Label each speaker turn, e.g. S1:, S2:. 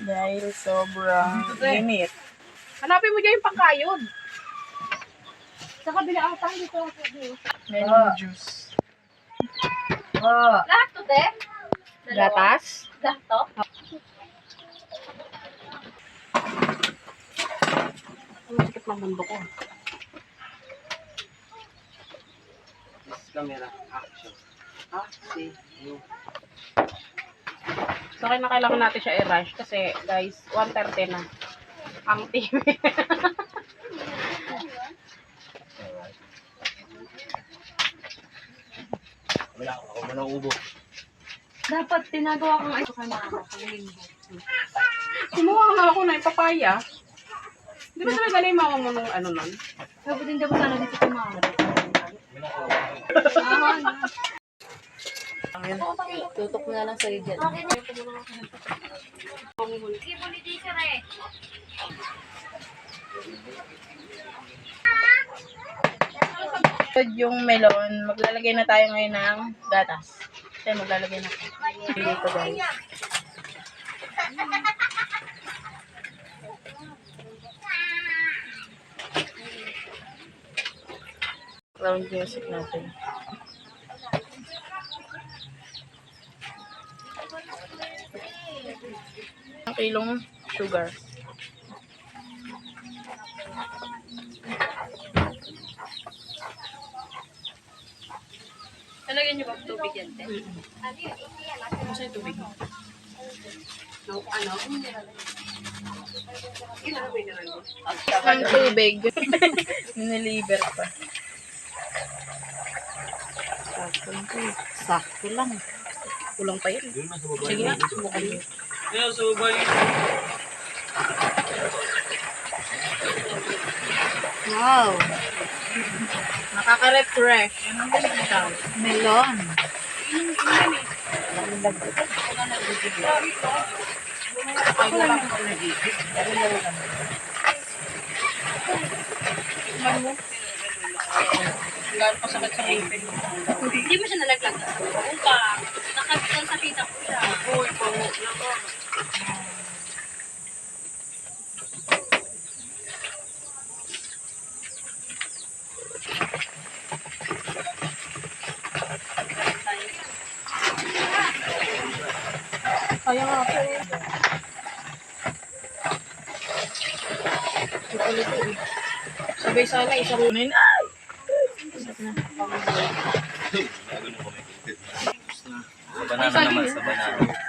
S1: Dahil sobrang init.
S2: Hanapin mo dyan yung pangkayod. Sa kabila ata, dito ako.
S1: Lemon juice.
S2: Lahat to, te?
S1: Gatas.
S2: Lahat to? Ang sikip ng mundo ko.
S3: Camera, action. Ah, see you.
S2: So, kaya na kailangan natin siya i-rush kasi, guys, 1.30 na. Ang TV.
S3: Wala, ako mo na ubo.
S2: Dapat tinagawa kong ito kay mama. Kumuha nga ako na papaya. Di ba talaga na yung mama mo nung ano nun?
S4: Sabi din daw sana dito kay mama. Tutok na lang sa'yo dyan.
S1: Yung melon. Maglalagay na tayo ngayon ng gatas. Kasi maglalagay na tayo. Dito guys. Round music natin. Kilong sugar.
S4: Talagyan niyo ba tubig yan, te?
S2: Ano sa tubig? No, ano? Na.
S1: Ang tubig. Niliver pa. Sakto lang.
S2: Sakto lang. Kulang pa yun.
S3: Na.
S2: Sige nga, subukan mo.
S3: Sa baba yun.
S4: Wow!
S1: Nakaka-refresh.
S4: Melon! Hindi mo siya nalaglag. Oo pa. Nakabitan sa tita ko siya.
S2: Uy, pango. Kaya nga po. Ito ulit eh. Sabay sana isang
S1: Kunin. Ay!
S3: Sa banana naman, sa banana.